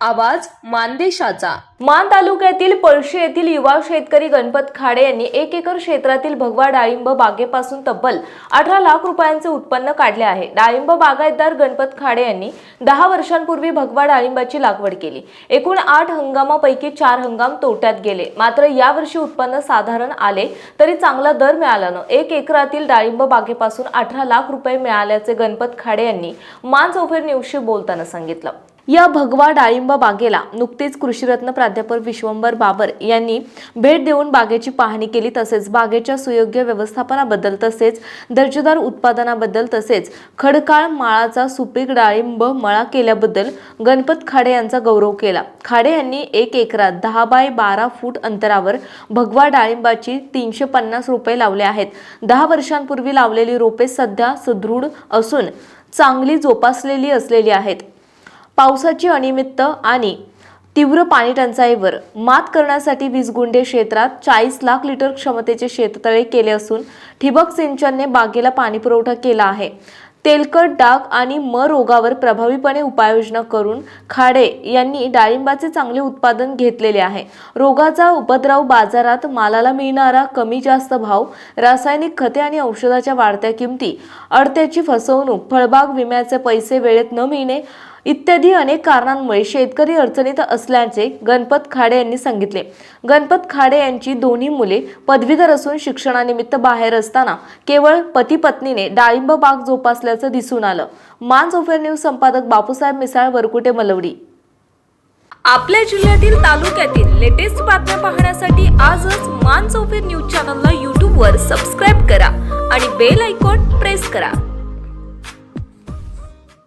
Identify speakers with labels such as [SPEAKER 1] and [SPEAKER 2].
[SPEAKER 1] आवाज मानदेशाचा. मान तालुक्यातील पळशी येथील युवा शेतकरी गणपत खाडे यांनी एक एकर क्षेत्रातील भगवा डाळिंब बागेपासून तब्बल अठरा लाख रुपयांचे उत्पन्न काढले आहे. डाळिंब बागायतदार गणपत खाडे यांनी दहा वर्षांपूर्वी भगवा डाळिंबाची लागवड केली. एकूण आठ हंगामापैकी चार हंगाम तोट्यात गेले. मात्र यावर्षी उत्पन्न साधारण आले तरी चांगला दर मिळाल्यानं एक एकरातील डाळिंब बागेपासून अठरा लाख रुपये मिळाल्याचे गणपत खाडे यांनी मान चौफेर न्यूजशी बोलताना सांगितलं. या भगवा डाळिंब बागेला नुकतेच कृषीरत्न प्राध्यापक विश्वंभर बाबर यांनी भेट देऊन बागेची पाहणी केली. तसेच बागेच्या सुयोग्य व्यवस्थापनाबद्दल तसेच दर्जेदार उत्पादनाबद्दल तसेच खडकाळ माळाचा सुपीक डाळिंब मळा केल्याबद्दल गणपत खाडे यांचा गौरव केला. खाडे यांनी एक एकरात दहा बाय बारा फूट अंतरावर भगवा डाळिंबाची तीनशे पन्नास रोपे लावले आहेत. दहा वर्षांपूर्वी लावलेली रोपे सध्या सुदृढ असून चांगली जोपासलेली असलेली आहेत. पावसाची अनियमित आणि तीव्र पाणी टंचाईवर मात करण्यासाठी वीजगुंडे क्षेत्रात चाळीस लाख लिटर क्षमतेचे शेततळे केले असून ठिबक सिंचनने बागेला पाणीपुरवठा केला आहे. तेलकट डाग आणि म रोगावर प्रभावीपणे उपाययोजना करून खाडे यांनी डाळिंबाचे चांगले उत्पादन घेतलेले आहे. रोगाचा उपद्रव बाजारात मालाला मिळणारा कमी जास्त भाव रासायनिक खते आणि औषधाच्या वाढत्या किमती अडत्याची फसवणूक फळबाग विम्याचे पैसे वेळेत न मिळणे इत्यादी अनेक कारणांमुळे शेतकरी अडचणीत असल्याचे गणपत खाडे यांनी सांगितले. गणपत खाडे यांची दोन्ही मुले पदवीधर असून शिक्षणानिमित्त बाहेर असताना केवळ पती पत्नीने डाळिंब बाग जोपासल्याचं दिसून आलं. मान सोफेर न्यूज संपादक बापूसाहेब मिसाळ वरकुटे मलवडी. आपल्या जिल्ह्यातील तालुक्यातील लेटेस्ट बातम्या पाहण्यासाठी आजच मान सोफेर न्यूज चॅनलला यूट्यूबवर सबस्क्राईब करा आणि बेल आयकॉन प्रेस करा.